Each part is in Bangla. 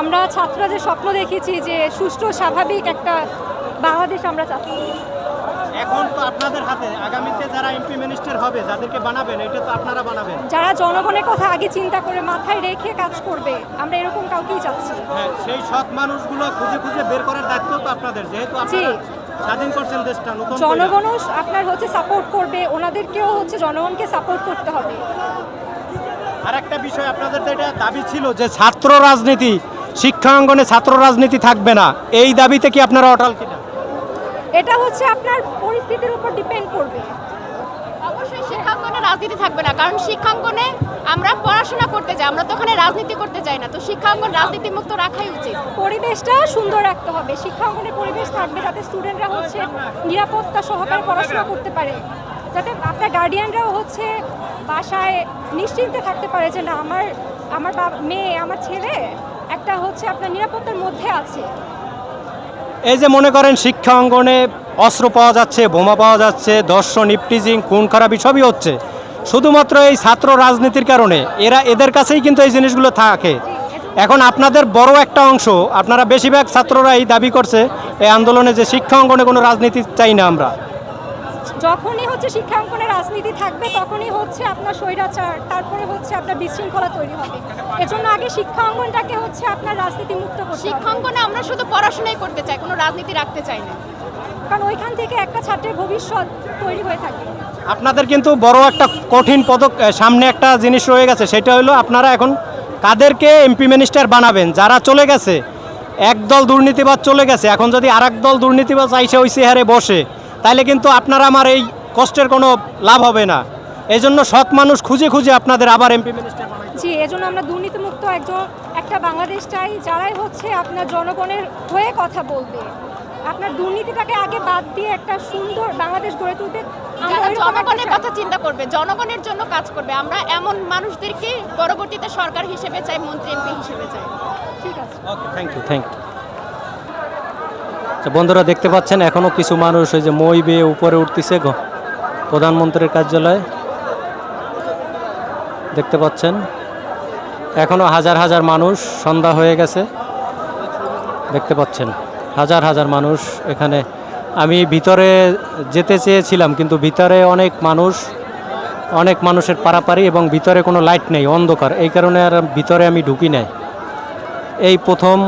আমরা ছাত্ররা যে স্বপ্ন দেখেছি যে সুষ্ঠু স্বাভাবিক একটা বাংলাদেশ আমরা চাচ্ছি। এখন তো আপনাদের হাতে আগামীতে যারা এমপি মিনিস্টার হবে যাদেরকে বানাবেন এটা তো আপনারা বানাবেন। যারা জনগণের কথা আগে চিন্তা করে মাথায় রেখে কাজ করবে আমরা এরকম কাউকেই চাচ্ছি হ্যাঁ সেই সৎ মানুষগুলো খুঁজে খুঁজে বের করার দায়িত্ব তো আপনাদের যেহেতু আপনারা স্বাধীন করছেন দেশটা নতুন জনগণও আপনার হচ্ছে সাপোর্ট করবে ওনাদেরকেও হচ্ছে জনগণকে সাপোর্ট করতে হবে। আর একটা বিষয় আপনাদের তো এটা দাবি ছিল যে ছাত্র রাজনীতি শিক্ষা অঙ্গনে ছাত্র রাজনীতি থাকবে না। এই দাবিতে কি আপনারা অটল কিনা? এটা হচ্ছে আপনার পরিস্থিতির উপর ডিপেন্ড করবে। অবশ্যই শিক্ষাঙ্গনে রাজনীতি থাকবে না কারণ শিক্ষাঙ্গনে আমরা পড়াশোনা করতে যাই আমরা তো ওখানে রাজনীতি করতে যাই না তো শিক্ষাঙ্গন রাজনীতি মুক্ত রাখাই উচিত। পরিবেশটা সুন্দর রাখতে হবে শিক্ষাঙ্গনের পরিবেশ থাকবে যাতে স্টুডেন্টরা হচ্ছে নিরাপত্তা সহকারে পড়াশোনা করতে পারে যাতে আপনার গার্ডিয়ানরাও হচ্ছে বাসায় নিশ্চিন্তে থাকতে পারে যে না আমার আমার মেয়ে আমার ছেলে একটা হচ্ছে আপনার নিরাপত্তার মধ্যে আছে। এই যে মনে করেন শিক্ষা অঙ্গনে অস্ত্র পাওয়া যাচ্ছে, বোমা পাওয়া যাচ্ছে, দর্শন, ইপটিজিং, খুন খারাপি সবই হচ্ছে। শুধুমাত্র এই ছাত্র রাজনীতির কারণে এরা এদের কাছেই কিন্তু এই জিনিসগুলো থাকে। এখন আপনাদের বড় একটা অংশ, আপনারা বেশিরভাগ ছাত্ররা এই দাবি করছে, এই আন্দোলনে যে শিক্ষা অঙ্গনে কোনো রাজনীতি চাই না আমরা। যখনই হচ্ছে শিক্ষাঙ্গনের রাজনীতি থাকবে তখনই হচ্ছে আপনার স্বৈরাচার তারপরে হচ্ছে আপনার বিশৃঙ্খলা তৈরি হবে। এজন্য আগে শিক্ষাঙ্গনটাকে হচ্ছে আপনার রাজনীতি মুক্ত করতে হবে। শিক্ষাঙ্গনে আমরা শুধু পড়াশোনাই করতে চাই কোনো রাজনীতি রাখতে চাই না। কারণ ওইখান থেকে একটা ছাত্রের ভবিষ্যৎ তৈরি হয়ে থাকে। আপনাদের কিন্তু বড় একটা কঠিন পদক সামনে একটা জিনিস রয়ে গেছে সেটা হলো আপনারা এখন কাদেরকে এমপি মিনিস্টার বানাবেন যারা চলে গেছে একদল দুর্নীতিবাদ চলে গেছে এখন যদি আর দল দুর্নীতিবাজ আইসে ওই চেহারে বসে তাহলে কিন্তু আপনারা আমার এই কষ্টের কোনো লাভ হবে না। এই জন্য সৎ মানুষ খুঁজে খুঁজে আপনাদের আবার এমপি মিনিস্টার জি এজন্য আমরা দুর্নীতিমুক্ত একজন একটা বাংলাদেশ চাই যারাই হচ্ছে আপনার জনগণের হয়ে কথা বলবে। আপনার দুর্নীতিটাকে আগে বাদ দিয়ে একটা সুন্দর বাংলাদেশ গড়ে একটা জনগণের কথা চিন্তা করবে জনগণের জন্য কাজ করবে। আমরা এমন মানুষদেরকে পরবর্তীতে সরকার হিসেবে চাই মন্ত্রী এমপি হিসেবে চাই। ঠিক আছে। Okay thank you thank you বন্ধুরা দেখতে পাচ্ছেন এখনও কিছু মানুষ ওই যে মই বেয়ে উপরে উঠতেছে প্রধানমন্ত্রীর কার্যালয়ে। দেখতে পাচ্ছেন এখনও হাজার হাজার মানুষ সন্ধ্যা হয়ে গেছে। দেখতে পাচ্ছেন, হাজার হাজার মানুষ এখানে। আমি ভিতরে যেতে চেয়েছিলাম, কিন্তু ভিতরে অনেক মানুষ, অনেক মানুষের পারাপারি এবং ভিতরে কোনো লাইট নেই, অন্ধকার। এই কারণে আর ভিতরে আমি ঢুকি নাই। এই প্রথম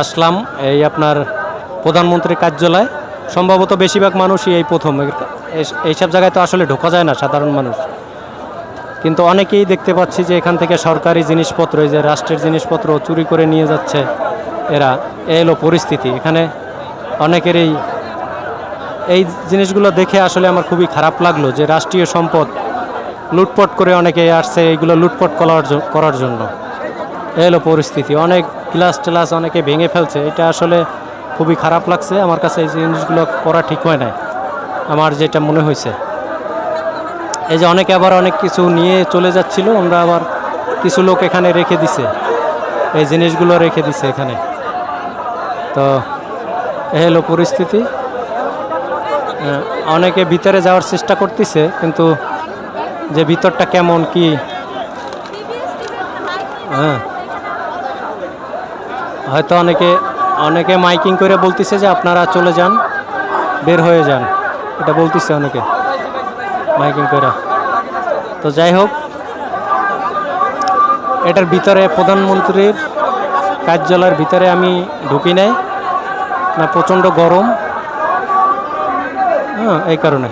আসলাম এই আপনার প্রধানমন্ত্রীর কার্যালয়। সম্ভবত বেশিরভাগ মানুষই এই প্রথম। এইসব জায়গায় তো আসলে ঢোকা যায় না সাধারণ মানুষ। কিন্তু অনেকেই দেখতে পাচ্ছি যে এখান থেকে সরকারি জিনিসপত্র, এই যে রাষ্ট্রের জিনিসপত্র চুরি করে নিয়ে যাচ্ছে এরা, এলো পরিস্থিতি। এখানে অনেকের এই এই জিনিসগুলো দেখে আসলে আমার খুবই খারাপ লাগল যে রাষ্ট্রীয় সম্পদ লুটপট করে অনেকে আসছে এইগুলো লুটপট করার করার জন্য। এ হলো পরিস্থিতি। অনেক গ্লাস টেলাস অনেকে ভেঙে ফেলছে। এটা আসলে খুবই খারাপ লাগছে। আমার কাছে এই জিনিসগুলো করা ঠিক হয় না আমার যেটা মনে হয়েছে। এই যে অনেকে আবার অনেক কিছু নিয়ে চলে যাচ্ছিল, আমরা আবার কিছু লোক এখানে রেখে দিছে। এই জিনিসগুলো রেখে দিছে এখানে। তো, এ হলো পরিস্থিতি। অনেকে ভিতরে যাওয়ার চেষ্টা করতেছে, কিন্তু যে ভিতরটা কেমন, কি? হ্যাঁ। হয়তো অনেকে অনেকে মাইকিং করে বলতেছে যে আপনারা চলে যান, বের হয়ে যান। এটা বলতেছে অনেকে, মাইকিং করে। তো যাই হোক, এটার ভিতরে প্রধানমন্ত্রীর কার্যালয়ের ভিতরে আমি ঢুকি নাই। না, প্রচণ্ড গরম। হ্যাঁ এই কারণে।